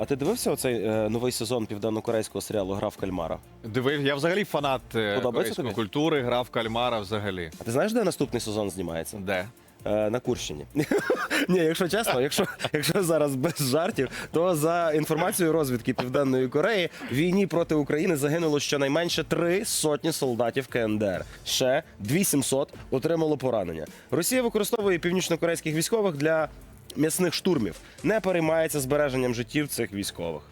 А ти дивився оцей е, новий сезон південно-корейського серіалу Гра в кальмара? Дивив, я взагалі фанат е, Подобається корейської тобі? культури, грав в кальмара взагалі. А ти знаєш, де наступний сезон знімається? Де? Е, на Курщині. Ні, якщо чесно, якщо, якщо зараз без жартів, то за інформацією розвідки Південної Кореї в війні проти України загинуло щонайменше три сотні солдатів КНДР. Ще 2700 отримало поранення. Росія використовує північнокорейських військових для м'ясних штурмів, не переймається збереженням життів цих військових.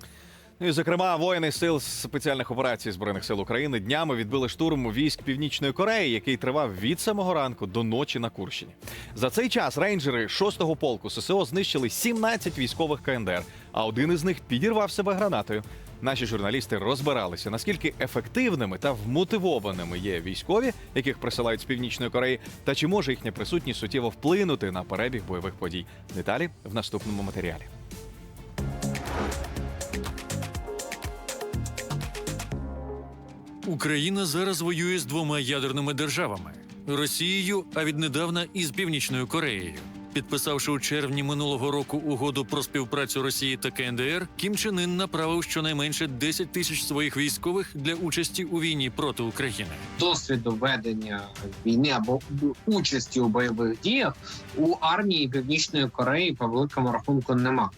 Ну і зокрема, воїни сил спеціальних операцій збройних сил України днями відбили штурм військ Північної Кореї, який тривав від самого ранку до ночі на Курщині. За цей час рейнджери 6-го полку ССО знищили 17 військових КНДР, а один із них підірвав себе гранатою. Наші журналісти розбиралися, наскільки ефективними та вмотивованими є військові, яких присилають з північної Кореї, та чи може їхня присутність суттєво вплинути на перебіг бойових подій. Деталі в наступному матеріалі. Україна зараз воює з двома ядерними державами Росією, а віднедавна і з Північною Кореєю. Підписавши у червні минулого року угоду про співпрацю Росії та КНДР, Кім Чен Ын направив щонайменше 10 тисяч своїх військових для участі у війні проти України. досвіду ведення війни або участі у бойових діях у армії Північної Кореї по великому рахунку нема.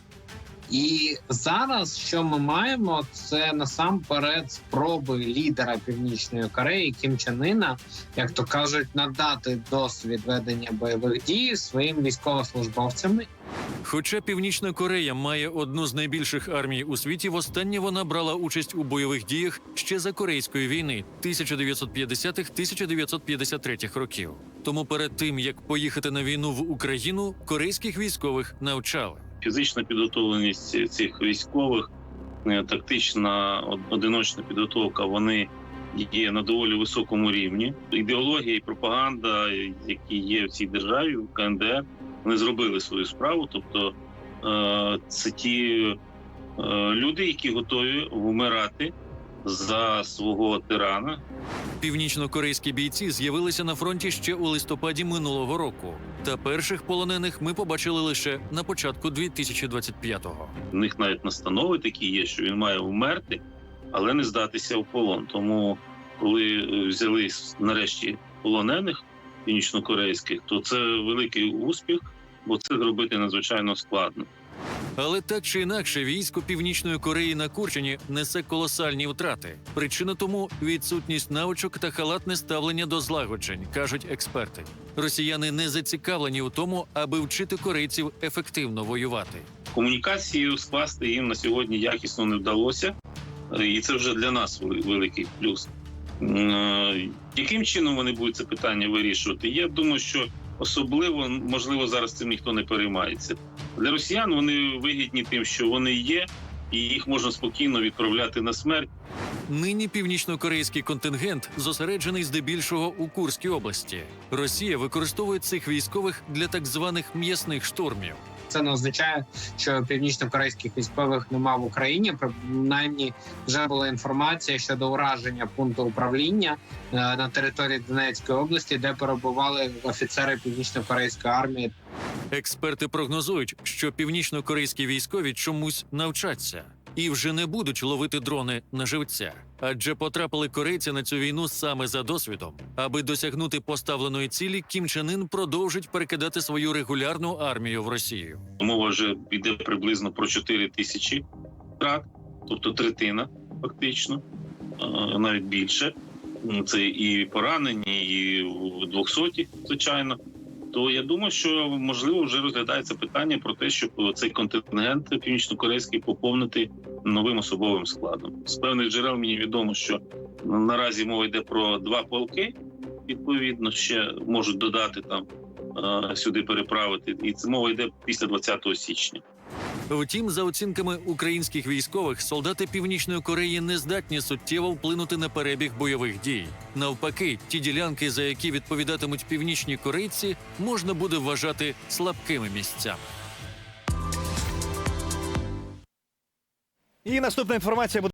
І зараз, що ми маємо, це насамперед спроби лідера Північної Кореї Кім Чен Іна, як то кажуть, надати досвід ведення бойових дій своїм військовослужбовцям Хоча Північна Корея має одну з найбільших армій у світі, востаннє вона брала участь у бойових діях ще за Корейської війни 1950-1953 років. Тому перед тим як поїхати на війну в Україну, корейських військових навчали. Фізична підготовленість цих військових, е, тактична одиночна підготовка, вони є на доволі високому рівні. Ідеологія і пропаганда, які є в цій державі, в КНДР, вони зробили свою справу. Тобто е, це ті е, люди, які готові вмирати за свого тирана, Північно-корейські бійці з'явилися на фронті ще у листопаді минулого року. Та перших полонених ми побачили лише на початку 2025-го. В них навіть настанови такі є, що він має вмерти, але не здатися в полон. Тому, коли е, взяли нарешті полонених північнокорейських, то це великий успіх, бо це зробити надзвичайно складно. Але так чи інакше, військо Північної Кореї на Курчині несе колосальні втрати. Причина тому відсутність навичок та халатне ставлення до злагоджень, кажуть експерти. Росіяни не зацікавлені у тому, аби вчити корейців ефективно воювати. Комунікацію скласти їм на сьогодні якісно не вдалося, і це вже для нас великий плюс. Е, Яким чином вони будуть це питання вирішувати? Я думаю, що особливо можливо зараз цим ніхто не переймається. Для росіян вони вигідні тим, що вони є, і їх можна спокійно відправляти на смерть. Нині північно-корейський контингент зосереджений здебільшого у Курській області. Росія використовує цих військових для так званих м'ясних штурмів. Це не означає, що північно-корейських військових нема в Україні. Принаймні вже була інформація щодо ураження пункту управління е, на території Донецької області, де перебували офіцери північно-корейської армії. Експерти прогнозують, що північно-корейські військові чомусь навчаться і вже не будуть ловити дрони на живця, адже потрапили корейці на цю війну саме за досвідом. Аби досягнути поставленої цілі, Кім Чен Ін продовжить перекидати свою регулярну армію в Росію. Мова вже йде приблизно про 4 тисячі втрат, тобто третина, фактично, навіть більше. Це і поранені, і 200, звичайно. То я думаю, що можливо вже розглядається питання про те, щоб цей контингент північно-корейський поповнити новим особовим складом. З певних джерел мені відомо, що наразі мова йде про два полки. Відповідно, ще можуть додати там е, сюди переправити, і це мова йде після 20 січня. Втім, за оцінками українських військових, солдати Північної Кореї не здатні суттєво вплинути на перебіг бойових дій. Навпаки, ті ділянки, за які відповідатимуть північні корейці, можна буде вважати слабкими місцями. І наступна інформація буде.